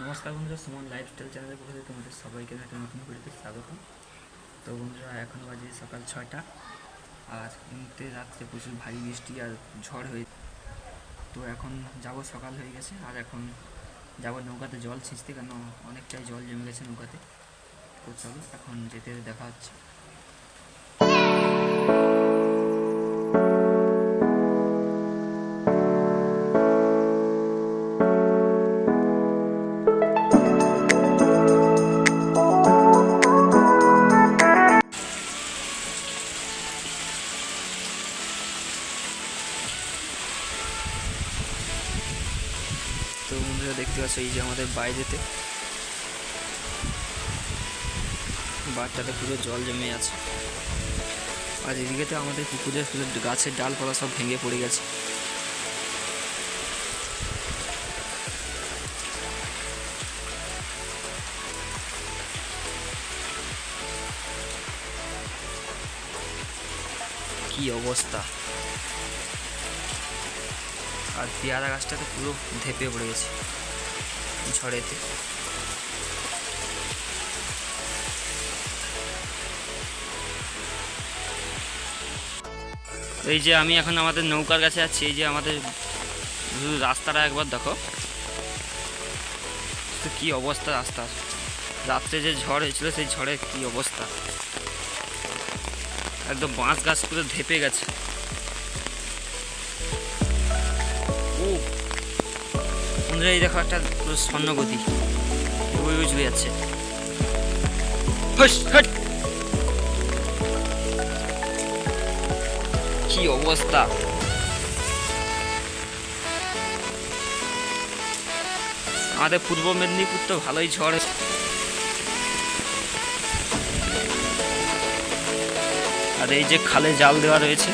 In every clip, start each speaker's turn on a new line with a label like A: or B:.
A: নমস্কার বন্ধুরা, সুমন লাইফস্টাইল চ্যানেলের পক্ষ থেকে তোমাদের সবাইকে একটা নতুন ভিডিওতে স্বাগত তো বন্ধুরা, এখন বাজে সকাল ছয়টা। আর এমনিতে রাত্রে প্রচুর ভারী বৃষ্টি আর ঝড় হয়ে তো এখন যাব সকাল হয়ে গেছে, আর এখন যাব নৌকাতে জল ছিঁচতে, কেন অনেকটাই জল জমে গেছে নৌকাতে। তো চলো, এখন যেতে যেতে দেখা হচ্ছে। বন্ধুরা দেখতে পাচ্ছ, এই যে আমাদের বাইরেতে। বাচ্চাতে পুরো জল জমে আছে আর এদিকে তো আমাদের পুকুরের গাছের ডালপালা সব ভেঙে পড়ে গেছে। কি অবস্থা? আর পেয়ারা গাছটা তো পুরো ধেপে পড়ে গেছে। ঝড়েতে। এই যে আমি এখন আমাদের নৌকার কাছে আছি, এই যে আমাদের রাস্তাটা একবার দেখো। কি অবস্থা রাস্তার? রাত্রে যে ঝড় হয়েছিল, সেই ঝড়ে কি অবস্থা? একদম বাঁশ গাছ পুরো ধেপে গেছে। বন্ধুরা, এই দেখো একটা স্বর্ণগতি। ওই ওই চলে যাচ্ছে। কি অবস্থা? আমাদের পূর্ব মেদিনীপুর তো ভালোই ঝড়। আর এই যে খালে জাল দেওয়া রয়েছে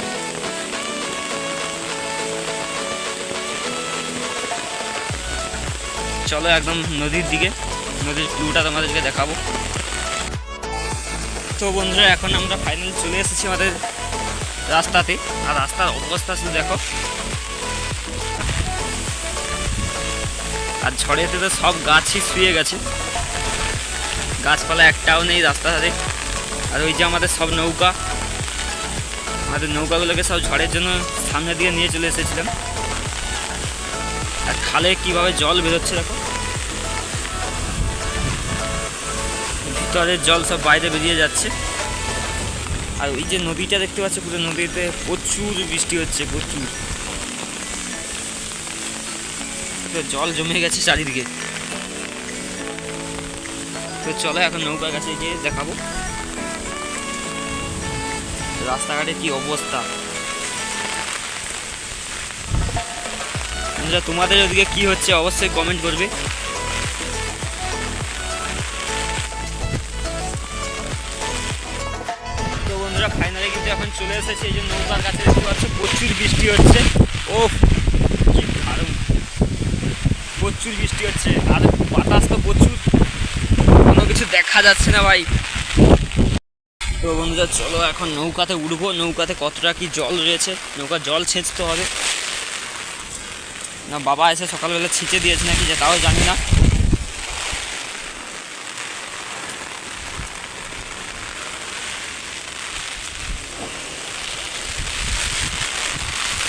A: চলো একদম নদীর দিকে, নদীর ভিউটা তোমাদেরকে দেখাবো। তো বন্ধুরা, এখন আমরা ফাইনাল চলে এসেছি আমাদের রাস্তাতে। আর রাস্তার অবস্থা শুধু দেখো। আর ঝড়েতে তো সব গাছই শুয়ে গেছে। গাছপালা একটাও নেই রাস্তাতে আর ওই যে আমাদের সব নৌকা, আমাদের নৌকাগুলোকে সব ঝড়ের জন্য সামনে দিয়ে নিয়ে চলে এসেছিলাম। খালে কীভাবে জল বেরোচ্ছে দেখো? ভিতরের জল সব বাইরে বেরিয়ে যাচ্ছে। আর ওই যে নদীটা দেখতে পাচ্ছ, পুরো নদীতে প্রচুর বৃষ্টি হচ্ছে, প্রচুর। জল জমে গেছে চারিদিকে। তো চলো এখন নৌকার কাছে গিয়ে দেখাবো। রাস্তাঘাটে কি অবস্থা? বন্ধুরা, তোমাদের ওদিকে কি হচ্ছে অবশ্যই কমেন্ট করবে। তো বন্ধুরা ফাইনালি কিন্তু এখন চলে এসেছে, এই যে নৌকার কাছে দেখতে পাচ্ছ, প্রচুর বৃষ্টি হচ্ছে। ও কি দারুণ। প্রচুর বৃষ্টি হচ্ছে, আর বাতাস তো প্রচুর। কোনো কিছু দেখা যাচ্ছে না ভাই। তো বন্ধুরা, চলো এখন নৌকাতে উঠবো। নৌকাতে কতটা কি জল রয়েছে? নৌকা জল ছেঁচতে হবে। না, বাবা এসে সকালবেলা ছিঁচে দিয়েছে নাকি যে তাও জানি না।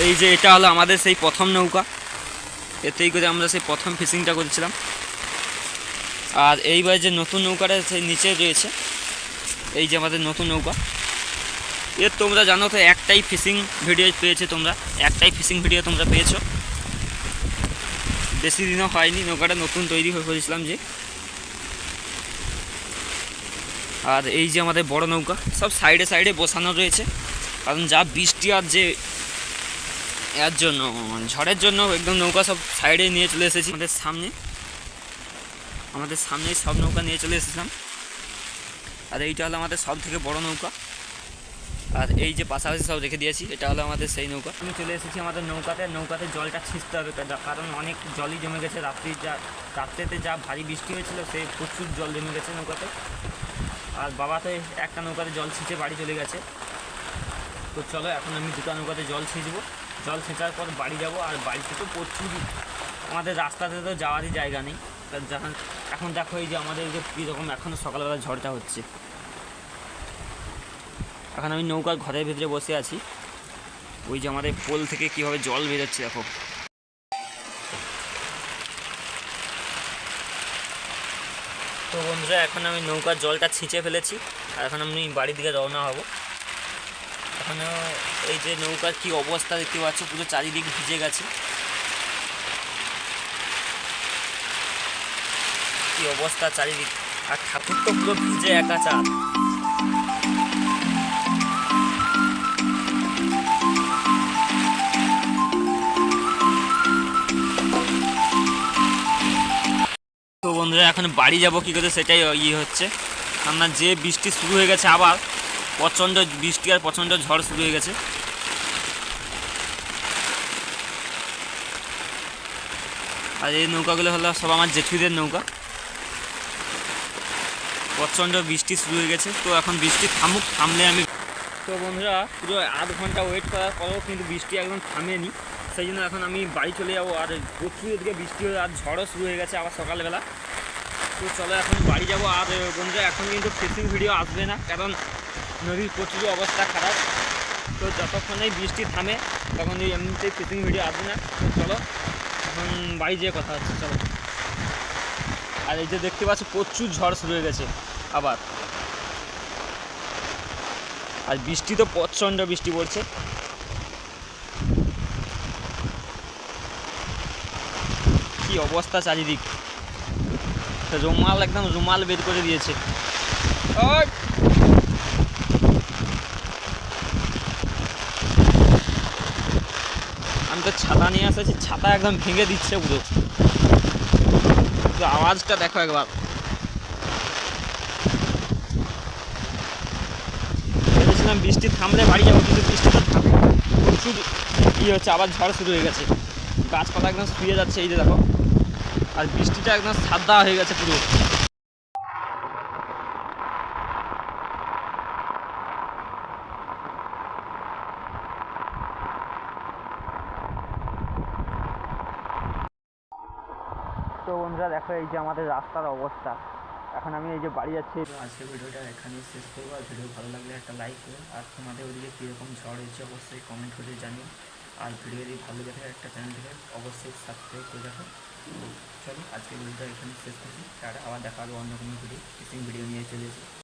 A: এই যে এটা হলো আমাদের সেই প্রথম নৌকা। এতেই করে আমরা সেই প্রথম ফিশিংটা করেছিলাম। আর এইবার যে নতুন নৌকাটা সেই নিচে রয়েছে, এই যে আমাদের নতুন নৌকা। এর তোমরা জানো তো একটাই ফিশিং ভিডিও পেয়েছে তোমরা, একটাই ফিশিং ভিডিও তোমরা পেয়েছ। বেশি দিনও হয়নি, নৌকাটা নতুন তৈরি হয়ে করেছিলাম যে। আর এই যে আমাদের বড় নৌকা, সব সাইডে সাইডে বসানো রয়েছে। কারণ যা বৃষ্টি আর যে এর জন্য, ঝড়ের জন্য একদম নৌকা সব সাইডে নিয়ে চলে এসেছি আমাদের সামনে। আমাদের সামনেই সব নৌকা নিয়ে চলে এসেছিলাম। আর এইটা হলো আমাদের সব থেকে বড় নৌকা। আর এই যে পাশাপাশি সব রেখে দিয়েছি, এটা হলো আমাদের সেই নৌকা। আমি চলে এসেছি আমাদের নৌকাতে নৌকাতে জলটা ছিঁচতে হবে কারণ অনেক জলই জমে গেছে রাত্রি যা, রাত্রেতে যা ভারী বৃষ্টি হয়েছিল, সেই প্রচুর জল জমে গেছে নৌকাতে। আর বাবা তো একটা নৌকাতে জল ছিঁচে বাড়ি চলে গেছে। তো চলো এখন আমি দুটো নৌকাতে জল ছিঁচবো। জল ছেঁচার পর বাড়ি যাব, আর বাড়িতে তো প্রচুর, আমাদের রাস্তাতে তো যাওয়ারই জায়গা নেই। এখন দেখো এই যে আমাদের যে, কীরকম এখনও সকালবেলা ঝড়টা হচ্ছে। এখন আমি নৌকার ঘরের ভিতরে বসে আছি। ওই যে আমাদের পোল থেকে কীভাবে জল বেরোচ্ছে দেখো। তো বন্ধুরা, এখন আমি নৌকার জলটা ছিঁচে ফেলেছি, আর এখন আমি বাড়ির দিকে রওনা হব। এখনও এই যে নৌকার কি অবস্থা দেখতে পাচ্ছ, পুরো চারিদিক ভিজে গেছে। কি অবস্থা চারিদিক। আর ঠাকুর তো পুরো ভিজে একা চাঁদ বন্ধুরা এখন বাড়ি যাব কি করে সেটাই ইয়ে হচ্ছে। আমরা যে বৃষ্টি শুরু হয়ে গেছে আবার, প্রচণ্ড বৃষ্টি আর প্রচণ্ড ঝড় শুরু হয়ে গেছে। আর এই নৌকাগুলো হলো সব আমার জেঠুদের নৌকা। প্রচণ্ড বৃষ্টি শুরু হয়ে গেছে, তো এখন বৃষ্টি থামুক, থামলে আমি তো বন্ধুরা, পুরো আধ ঘণ্টা ওয়েট করার পরেও কিন্তু বৃষ্টি একদম থামেনি। সেই জন্য এখন আমি বাড়ি চলে যাব, আর প্রচুর এদিকে বৃষ্টি হয়ে আর ঝড়ও শুরু হয়ে গেছে আবার সকালবেলা। তো চলো এখন বাড়ি যাব। আর বন্ধুরা, এখন কিন্তু ফিশিং ভিডিও আসবে না, কারণ নদীর প্রচুর অবস্থা খারাপ। তো যতক্ষণ এই বৃষ্টি থামে, তখন এই এমনিতেই ফিশিং ভিডিও আসবে না। তো চলো, এখন বাড়ি যেয়ে কথা হচ্ছে, চলো। আর এই যে দেখতে পাচ্ছ, প্রচুর ঝড় শুরু হয়ে গেছে, আবার। আর বৃষ্টি তো প্রচণ্ড বৃষ্টি পড়ছে। কি অবস্থা চারিদিক। রুমাল একদম রুমাল বের করে দিয়েছে। আমি তো ছাতা নিয়ে আসেছি ছাতা একদম ভেঙে দিচ্ছে পুরো। তো আওয়াজটা দেখো একবার। ভেবেছিলাম বৃষ্টি থামলে বাড়ি যাব কিন্তু বৃষ্টি তো থামে। প্রচুর ইয়ে হচ্ছে আবার ঝড় শুরু হয়ে গেছে। গাছপালা একদম শুয়ে যাচ্ছে এই যে দেখো। আর বৃষ্টিটা একদম সাদা হয়ে গেছে পুরো। তো বন্ধুরা দেখো এই যে আমাদের রাস্তার অবস্থা। এখন আমি এই যে বাড়ি যাচ্ছি। আজকে ভিডিওটা এখানেই শেষ করব। আর ভিডিও ভালো লাগলে একটা লাইক করো। আর তোমাদের ওদিকে কীরকম ঝড় হয়েছে অবশ্যই কমেন্ট করে জানিও। আর ভিডিও যদি ভালো লাগে একটা চ্যানেলটিকে অবশ্যই সাবস্ক্রাইব করে রাখো। চলো আজকে ভিডিওটা এখানে শেষ করছি। আর আবার দেখা হবে অন্য কোনো ভিডিও ফিশিং ভিডিও নিয়ে চলে এসেছি